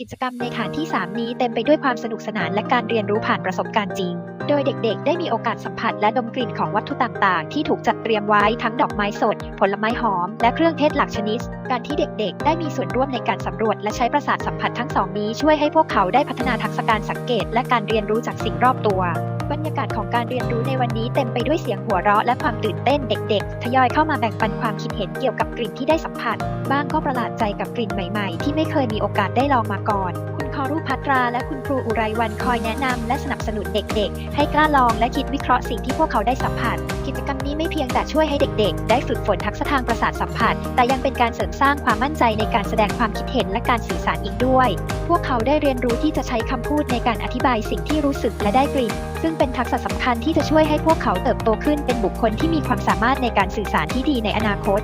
กิจกรรมในฐานที่ 3 นี้เต็มไปด้วยความสนุกสนานและการเรียนรู้ผ่านประสบการณ์จริง โดยเด็กๆ ได้มีโอกาสสัมผัสและดมกลิ่นของวัตถุต่างๆ ที่ถูกจัดเตรียมไว้ทั้งดอกไม้สด ผลไม้หอม และเครื่องเทศหลักชนิด การที่เด็กๆ ได้มีส่วนร่วมในการสำรวจและใช้ประสาทสัมผัสทั้งสองนี้ช่วยให้พวกเขาได้พัฒนาทักษะการสังเกต และการเรียนรู้จากสิ่งรอบตัวบรรยากาศของการเรียนรู้ในวันนี้เต็มไปด้วยเสียงหัวเราะและความตื่นเต้นเด็กๆ ทยอยเข้ามาแบ่งปันความคิดเห็นเกี่ยวกับกลิ่นที่ได้สัมผัส บ้างก็ประหลาดใจกับกลิ่นใหม่ๆ ที่ไม่เคยมีโอกาสได้ลองมาก่อน คุณคอรุพัตราและคุณครูอุไรวันคอยแนะนำและสนับสนุนเด็กๆ ให้กล้าลองและคิดวิเคราะห์สิ่งที่พวกเขาได้สัมผัส กิจกรรมนี้ไม่เพียงแต่ช่วยให้เด็กๆ ได้ฝึกฝนทักษะทางประสาทสัมผัส แต่ยังเป็นการเสริมสร้างความมั่นใจในการแสดงความคิดเห็นและการสื่อสารอีกด้วย พวกเขาได้เรียนรู้ที่จะใช้คำพูดในการอธิบายสิ่งที่รู้สึกและได้กลิ่น ซึ่งเป็นทักษะสำคัญที่จะช่วยให้พวกเขาเติบโตขึ้นเป็นบุคคลที่มีความสามารถในการสื่อสารที่ดีในอนาคต